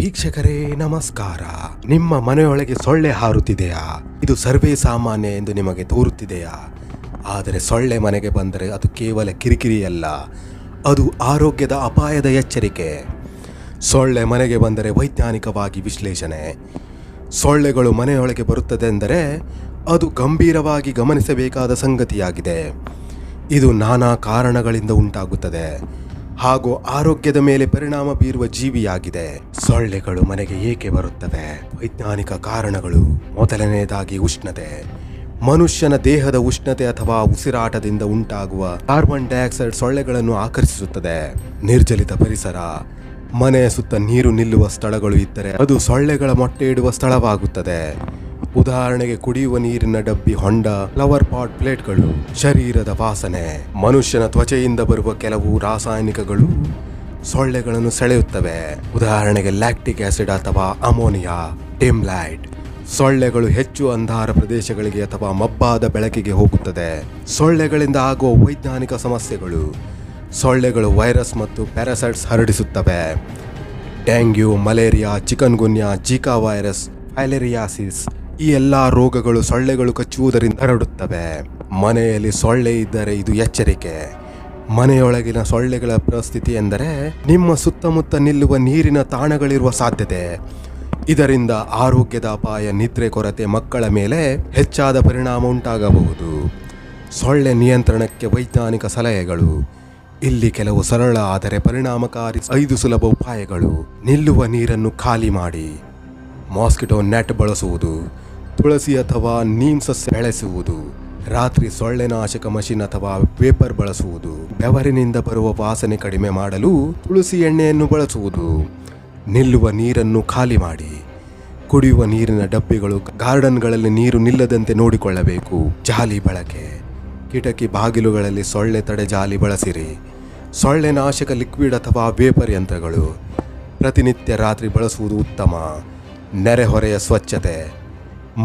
ವೀಕ್ಷಕರೇ, ನಮಸ್ಕಾರ. ನಿಮ್ಮ ಮನೆಯೊಳಗೆ ಸೊಳ್ಳೆ ಹಾರುತ್ತಿದೆಯಾ? ಇದು ಸರ್ವೇ ಸಾಮಾನ್ಯ ಎಂದು ನಿಮಗೆ ತೋರುತ್ತಿದೆಯಾ? ಆದರೆ ಸೊಳ್ಳೆ ಮನೆಗೆ ಬಂದರೆ ಅದು ಕೇವಲ ಕಿರಿಕಿರಿಯಲ್ಲ, ಅದು ಆರೋಗ್ಯದ ಅಪಾಯದ ಎಚ್ಚರಿಕೆ. ಸೊಳ್ಳೆ ಮನೆಗೆ ಬಂದರೆ ವೈಜ್ಞಾನಿಕವಾಗಿ ವಿಶ್ಲೇಷಣೆ. ಸೊಳ್ಳೆಗಳು ಮನೆಯೊಳಗೆ ಬರುತ್ತದೆ ಎಂದರೆ ಅದು ಗಂಭೀರವಾಗಿ ಗಮನಿಸಬೇಕಾದ ಸಂಗತಿಯಾಗಿದೆ. ಇದು ನಾನಾ ಕಾರಣಗಳಿಂದ ಉಂಟಾಗುತ್ತದೆ. ಹಾಗೂ ಆರೋಗ್ಯದ ಮೇಲೆ ಪರಿಣಾಮ ಬೀರುವ ಜೀವಿಯಾಗಿದೆ. ಸೊಳ್ಳೆಗಳು ಮನೆಗೆ ಏಕೆ ಬರುತ್ತವೆ? ವೈಜ್ಞಾನಿಕ ಕಾರಣಗಳು. ಮೊದಲನೆಯದಾಗಿ ಉಷ್ಣತೆ. ಮನುಷ್ಯನ ದೇಹದ ಉಷ್ಣತೆ ಅಥವಾ ಉಸಿರಾಟದಿಂದ ಉಂಟಾಗುವ ಕಾರ್ಬನ್ ಡೈಆಕ್ಸೈಡ್ ಸೊಳ್ಳೆಗಳನ್ನು ಆಕರ್ಷಿಸುತ್ತದೆ. ನಿರ್ಜಲಿತ ಪರಿಸರ. ಮನೆಯ ಸುತ್ತ ನೀರು ನಿಲ್ಲುವ ಸ್ಥಳಗಳು ಇದ್ದರೆ ಅದು ಸೊಳ್ಳೆಗಳ ಮೊಟ್ಟೆ ಇಡುವ ಸ್ಥಳವಾಗುತ್ತದೆ. ಉದಾಹರಣೆಗೆ ಕುಡಿಯುವ ನೀರಿನ ಡಬ್ಬಿ ಹೊಂಡ ಫ್ಲವರ್ ಪಾಟ್ ಪ್ಲೇಟ್ಗಳು ಶರೀರದ ವಾಸನೆ. ಮನುಷ್ಯನ ತ್ವಚೆಯಿಂದ ಬರುವ ಕೆಲವು ರಾಸಾಯನಿಕಗಳು ಸೊಳ್ಳೆಗಳನ್ನು ಸೆಳೆಯುತ್ತವೆ. ಉದಾಹರಣೆಗೆ ಲ್ಯಾಕ್ಟಿಕ್ ಆಸಿಡ್ ಅಥವಾ ಅಮೋನಿಯಾ ಡಿಮ್ ಲೈಟ್ ಸೊಳ್ಳೆಗಳು ಹೆಚ್ಚು ಅಂಧಾರ ಪ್ರದೇಶಗಳಿಗೆ ಅಥವಾ ಮಬ್ಬಾದ ಬೆಳಕಿಗೆ ಹೋಗುತ್ತದೆ. ಸೊಳ್ಳೆಗಳಿಂದ ಆಗುವ ವೈಜ್ಞಾನಿಕ ಸಮಸ್ಯೆಗಳು ಸೊಳ್ಳೆಗಳು ವೈರಸ್ ಮತ್ತು parasites ಹರಡಿಸುತ್ತವೆ. Dengue, malaria chikungunya Zika virus, filariasis ಈ ಎಲ್ಲ ರೋಗಗಳು ಸೊಳ್ಳೆಗಳು ಕಚ್ಚುವುದರಿಂದ ಹರಡುತ್ತವೆ. ಮನೆಯಲ್ಲಿ ಸೊಳ್ಳೆ ಇದ್ದರೆ ಇದು ಎಚ್ಚರಿಕೆ. ಮನೆಯೊಳಗಿನ ಸೊಳ್ಳೆಗಳ ಪರಿಸ್ಥಿತಿ ಎಂದರೆ ನಿಮ್ಮ ಸುತ್ತಮುತ್ತ ನಿಲ್ಲುವ ನೀರಿನ ತಾಣಗಳಿರುವ ಸಾಧ್ಯತೆ. ಇದರಿಂದ ಆರೋಗ್ಯದ ಅಪಾಯ, ನಿದ್ರೆ ಕೊರತೆ ಮಕ್ಕಳ ಮೇಲೆ ಹೆಚ್ಚಾದ ಪರಿಣಾಮ ಉಂಟಾಗಬಹುದು. ಸೊಳ್ಳೆ ನಿಯಂತ್ರಣಕ್ಕೆ ವೈಜ್ಞಾನಿಕ ಸಲಹೆಗಳು. ಇಲ್ಲಿ ಕೆಲವು ಸರಳ ಆದರೆ ಪರಿಣಾಮಕಾರಿ ಐದು ಸುಲಭ ಉಪಾಯಗಳು. ನಿಲ್ಲುವ ನೀರನ್ನು ಖಾಲಿ ಮಾಡಿ. ಮಾಸ್ಕಿಟೋ ನೆಟ್ ಬಳಸುವುದು. ತುಳಸಿ ಅಥವಾ ನೀಮ್ ಸಸ್ಯ ಬೆಳೆಸುವುದು, ರಾತ್ರಿ ಸೊಳ್ಳೆನಾಶಕ ಮಷಿನ್ ಅಥವಾ ಪೇಪರ್ ಬಳಸುವುದು, ಬೆವರಿನಿಂದ ಬರುವ ವಾಸನೆ ಕಡಿಮೆ ಮಾಡಲು ತುಳಸಿ ಎಣ್ಣೆಯನ್ನು ಬಳಸುವುದು. ನಿಲ್ಲುವ ನೀರನ್ನು ಖಾಲಿ ಮಾಡಿ, ಕುಡಿಯುವ ನೀರಿನ ಡಬ್ಬಿಗಳು ಗಾರ್ಡನ್ಗಳಲ್ಲಿ ನೀರು ನಿಲ್ಲದಂತೆ ನೋಡಿಕೊಳ್ಳಬೇಕು. ಜಾಲಿ ಬಳಕೆ. ಕಿಟಕಿ ಬಾಗಿಲುಗಳಲ್ಲಿ ಸೊಳ್ಳೆ ತಡೆ ಜಾಲಿ ಬಳಸಿರಿ. ಸೊಳ್ಳೆ ನಾಶಕ ಲಿಕ್ವಿಡ್ ಅಥವಾ ವೇಪರ್ ಯಂತ್ರಗಳು. ಪ್ರತಿನಿತ್ಯ ರಾತ್ರಿ ಬಳಸುವುದು ಉತ್ತಮ. ನೆರೆಹೊರೆಯ ಸ್ವಚ್ಛತೆ.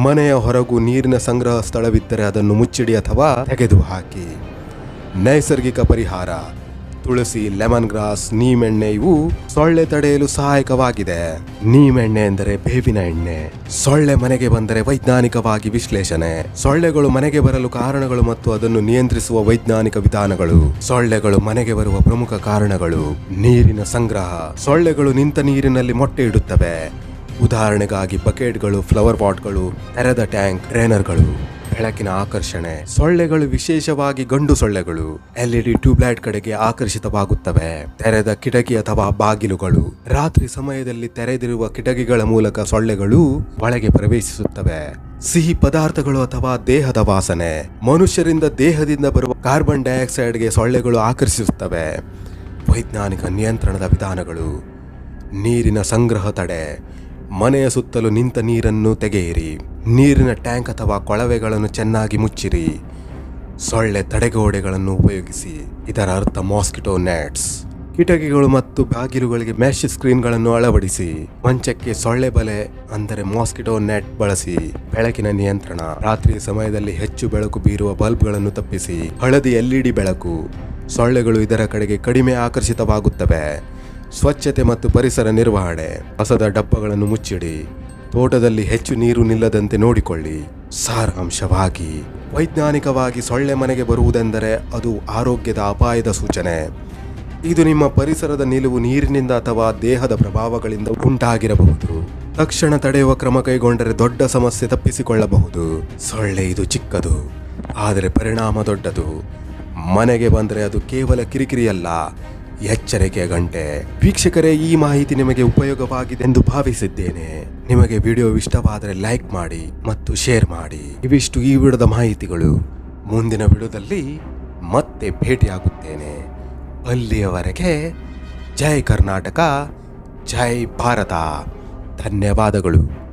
ಮನೆಯ ಹೊರಗೂ ನೀರಿನ ಸಂಗ್ರಹ ಸ್ಥಳವಿದ್ದರೆ ಅದನ್ನು ಮುಚ್ಚಿಡಿ ಅಥವಾ ತೆಗೆದು ಹಾಕಿ. ನೈಸರ್ಗಿಕ ಪರಿಹಾರ, ತುಳಸಿ ಲೆಮನ್ ಗ್ರಾಸ್ ನೀಮೆಣ್ಣೆ ಇವು ಸೊಳ್ಳೆ ತಡೆಯಲು ಸಹಾಯಕವಾಗಿದೆ. ನೀಮೆಣ್ಣೆ ಎಂದರೆ ಬೇವಿನ ಎಣ್ಣೆ. ಸೊಳ್ಳೆ ಮನೆಗೆ ಬಂದರೆ ವೈಜ್ಞಾನಿಕವಾಗಿ ವಿಶ್ಲೇಷಣೆ. ಸೊಳ್ಳೆಗಳು ಮನೆಗೆ ಬರಲು ಕಾರಣಗಳು ಮತ್ತು ಅದನ್ನು ನಿಯಂತ್ರಿಸುವ ವೈಜ್ಞಾನಿಕ ವಿಧಾನಗಳು. ಸೊಳ್ಳೆಗಳು ಮನೆಗೆ ಬರುವ ಪ್ರಮುಖ ಕಾರಣಗಳು. ನೀರಿನ ಸಂಗ್ರಹ. ಸೊಳ್ಳೆಗಳು ನಿಂತ ನೀರಿನಲ್ಲಿ ಮೊಟ್ಟೆ ಇಡುತ್ತವೆ. ಉದಾಹರಣೆಗಾಗಿ ಬಕೆಟ್ಗಳು, ಫ್ಲವರ್ ಪಾಟ್ಗಳು, ತೆರೆದ ಟ್ಯಾಂಕ್, ಟ್ರೇನರ್ಗಳು, ಬೆಳಕಿನ ಆಕರ್ಷಣೆ, ಸೊಳ್ಳೆಗಳು ವಿಶೇಷವಾಗಿ ಗಂಡು ಸೊಳ್ಳೆಗಳು, ಎಲ್ಇಡಿ ಟ್ಯೂಬ್ಲೈಟ್ ಕಡೆಗೆ ಆಕರ್ಷಿತವಾಗುತ್ತವೆ. ತೆರೆದ ಕಿಟಕಿ ಅಥವಾ ಬಾಗಿಲುಗಳು, ರಾತ್ರಿ ಸಮಯದಲ್ಲಿ ತೆರೆದಿರುವ ಕಿಟಕಿಗಳ ಮೂಲಕ ಸೊಳ್ಳೆಗಳು ಒಳಗೆ ಪ್ರವೇಶಿಸುತ್ತವೆ. ಸಿಹಿ ಪದಾರ್ಥಗಳು ಅಥವಾ ದೇಹದ ವಾಸನೆ, ಮನುಷ್ಯರಿಂದ ದೇಹದಿಂದ ಬರುವ ಕಾರ್ಬನ್ ಡೈಆಕ್ಸೈಡ್ಗೆ ಸೊಳ್ಳೆಗಳು ಆಕರ್ಷಿಸುತ್ತವೆ. ವೈಜ್ಞಾನಿಕ ನಿಯಂತ್ರಣದ ವಿಧಾನಗಳು, ನೀರಿನ ಸಂಗ್ರಹ ತಡೆ ಮನೆಯ ಸುತ್ತಲೂ ನಿಂತ ನೀರನ್ನು ತೆಗೆಯಿರಿ. ನೀರಿನ ಟ್ಯಾಂಕ್ ಅಥವಾ ಕೊಳವೆಗಳನ್ನು ಚೆನ್ನಾಗಿ ಮುಚ್ಚಿರಿ. ಸೊಳ್ಳೆ ತಡೆಗೋಡೆಗಳನ್ನು ಉಪಯೋಗಿಸಿ. ಇದರ ಅರ್ಥ ಮಾಸ್ಕಿಟೋ ನೆಟ್ಸ್ ಕಿಟಕಿಗಳು ಮತ್ತು ಬಾಗಿಲುಗಳಿಗೆ ಮ್ಯಾಶ್ ಸ್ಕ್ರೀನ್ಗಳನ್ನು ಅಳವಡಿಸಿ. ಮಂಚಕ್ಕೆ ಸೊಳ್ಳೆ ಬಲೆ ಅಂದರೆ ಮಾಸ್ಕಿಟೋ ನೆಟ್ ಬಳಸಿ. ಬೆಳಕಿನ ನಿಯಂತ್ರಣ. ರಾತ್ರಿ ಸಮಯದಲ್ಲಿ ಹೆಚ್ಚು ಬೆಳಕು ಬೀರುವ ಬಲ್ಬ್ಗಳನ್ನು ತಪ್ಪಿಸಿ. ಹಳದಿ ಎಲ್ಇಡಿ ಬೆಳಕು. ಸೊಳ್ಳೆಗಳು ಇದರ ಕಡೆಗೆ ಕಡಿಮೆ ಆಕರ್ಷಿತವಾಗುತ್ತವೆ. ಸ್ವಚ್ಛತೆ ಮತ್ತು ಪರಿಸರ ನಿರ್ವಹಣೆ ಕಸದ ಡಬ್ಬಗಳನ್ನು ಮುಚ್ಚಿಡಿ, ತೋಟದಲ್ಲಿ ಹೆಚ್ಚು ನೀರು ನಿಲ್ಲದಂತೆ ನೋಡಿಕೊಳ್ಳಿ. ಸಾರಾಂಶವಾಗಿ, ವೈಜ್ಞಾನಿಕವಾಗಿ ಸೊಳ್ಳೆ ಮನೆಗೆ ಬರುವುದೆಂದರೆ ಅದು ಆರೋಗ್ಯದ ಅಪಾಯದ ಸೂಚನೆ. ಇದು ನಿಮ್ಮ ಪರಿಸರದ ನಿಲುವು ನೀರಿನಿಂದ ಅಥವಾ ದೇಹದ ಪ್ರಭಾವಗಳಿಂದ ಉಂಟಾಗಿರಬಹುದು. ತಕ್ಷಣ ತಡೆಯುವ ಕ್ರಮ ಕೈಗೊಂಡರೆ ದೊಡ್ಡ ಸಮಸ್ಯೆ ತಪ್ಪಿಸಿಕೊಳ್ಳಬಹುದು. ಸೊಳ್ಳೆ ಇದು ಚಿಕ್ಕದು, ಆದರೆ ಪರಿಣಾಮ ದೊಡ್ಡದು. ಮನೆಗೆ ಬಂದರೆ ಅದು ಕೇವಲ ಕಿರಿಕಿರಿಯಲ್ಲ ಎಚ್ಚರಿಕೆಯ ಗಂಟೆ. ವೀಕ್ಷಕರೇ, ಈ ಮಾಹಿತಿ ನಿಮಗೆ ಉಪಯೋಗವಾಗಿದೆ ಎಂದು ಭಾವಿಸಿದ್ದೇನೆ. ನಿಮಗೆ ವಿಡಿಯೋ ಇಷ್ಟವಾದರೆ ಲೈಕ್ ಮಾಡಿ ಮತ್ತು ಶೇರ್ ಮಾಡಿ. ಇವಿಷ್ಟು ಈ ವಿಡದ ಮಾಹಿತಿಗಳು. ಮುಂದಿನ ವಿಡಿಯೋದಲ್ಲಿ ಮತ್ತೆ ಭೇಟಿಯಾಗುತ್ತೇನೆ. ಅಲ್ಲಿಯವರೆಗೆ ಜೈ ಕರ್ನಾಟಕ, ಜೈ ಭಾರತ. ಧನ್ಯವಾದಗಳು.